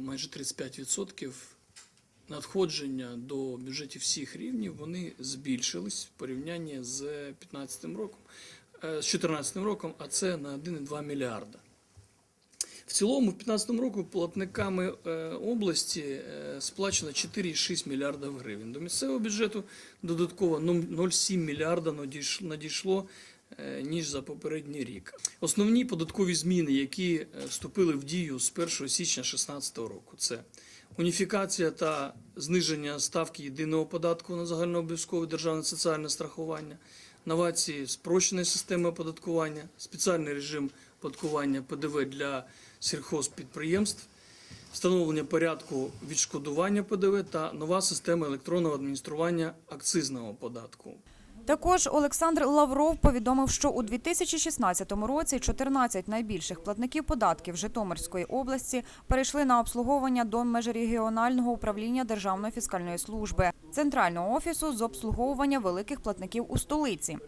майже 35% надходження до бюджетів всіх рівнів вони збільшились в порівнянні з 2015 роком, е, з 2014 роком, а це на 1,2 мільярда. В цілому, в 2015 році платниками е, області е, сплачено 4,6 мільярда гривень. До місцевого бюджету додатково 0,7 мільярда надійшло ніж за попередній рік. Основні податкові зміни, які е, вступили в дію з 1 січня 2016 року, це уніфікація та зниження ставки єдиного податку на загальнообов'язкове державне соціальне страхування, новації спрощеної системи оподаткування, спеціальний режим оподаткування ПДВ для сільхозпідприємств, встановлення порядку відшкодування ПДВ та нова система електронного адміністрування акцизного податку. Також Олександр Лавров повідомив, що у 2016 році 14 найбільших платників податків Житомирської області перейшли на обслуговування до межрегіонального управління Державної фіскальної служби, центрального офісу з обслуговування великих платників у столиці.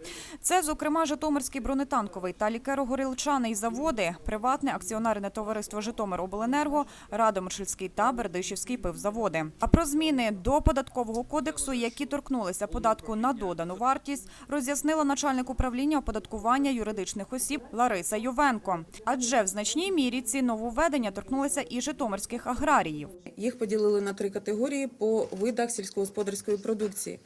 Це, зокрема, Житомирський бронетанковий та лікаро-горілчаний заводи, приватне акціонерне товариство Житомиробленерго, Радомишльський та Бердишівський пивзаводи. А про зміни до податкового кодексу, які торкнулися податку на додану вартість, роз'яснила начальник управління оподаткування юридичних осіб Лариса Ювенко. Адже в значній мірі ці нововведення торкнулися і житомирських аграріїв. Їх поділили на три категорії по видах сільськогосподарської продукції.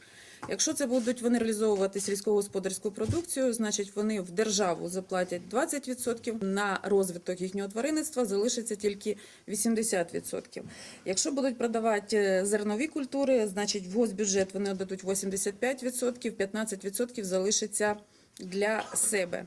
Якщо це будуть вони реалізовувати сільськогосподарську продукцію, значить вони в державу заплатять 20%, на розвиток їхнього тваринництва залишиться тільки 80%. Якщо будуть продавати е, зернові культури, значить в госбюджет вони дадуть 85%, 15% залишиться для себе.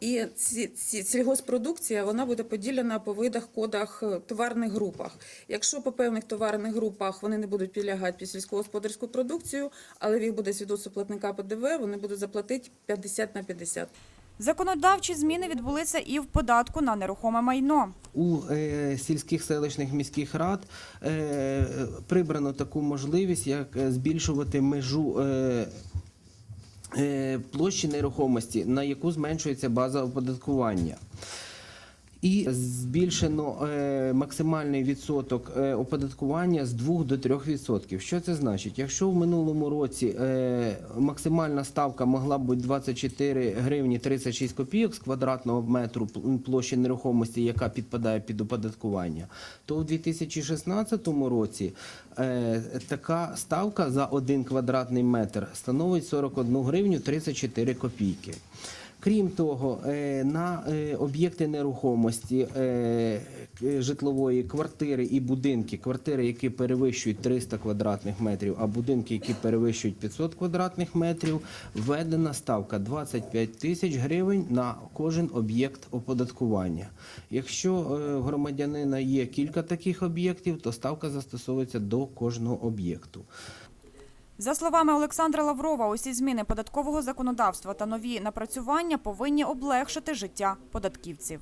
І ці, ці сільгоспродукція вона буде поділена по видах, кодах, е, товарних групах. Якщо по певних товарних групах вони не будуть підлягати під сільськогосподарську продукцію, але в їх буде свідоцтво платника ПДВ, вони будуть заплатити 50 на 50. Законодавчі зміни відбулися і в податку на нерухоме майно. У е, сільських селищних міських рад е, прибрано таку можливість, як збільшувати межу. Площі нерухомості, на яку зменшується база оподаткування. І збільшено е, максимальний відсоток е, оподаткування з 2 до 3 відсотків. Що це значить? Якщо в минулому році е, максимальна ставка могла бути 24 гривні 36 копійок з квадратного метру площі нерухомості, яка підпадає під оподаткування, то у 2016 році е, така ставка за 1 квадратний метр становить 41 гривню 34 копійки. Крім того, е, на е, об'єкти нерухомості е, житлової квартири і будинки, квартири, які перевищують 300 квадратних метрів, а будинки, які перевищують 500 квадратних метрів, введена ставка 25 тисяч гривень на кожен об'єкт оподаткування. Якщо громадянина є кілька таких об'єктів, то ставка застосовується до кожного об'єкту. За словами Олександра Лаврова, усі зміни податкового законодавства та нові напрацювання повинні облегшити життя податківців.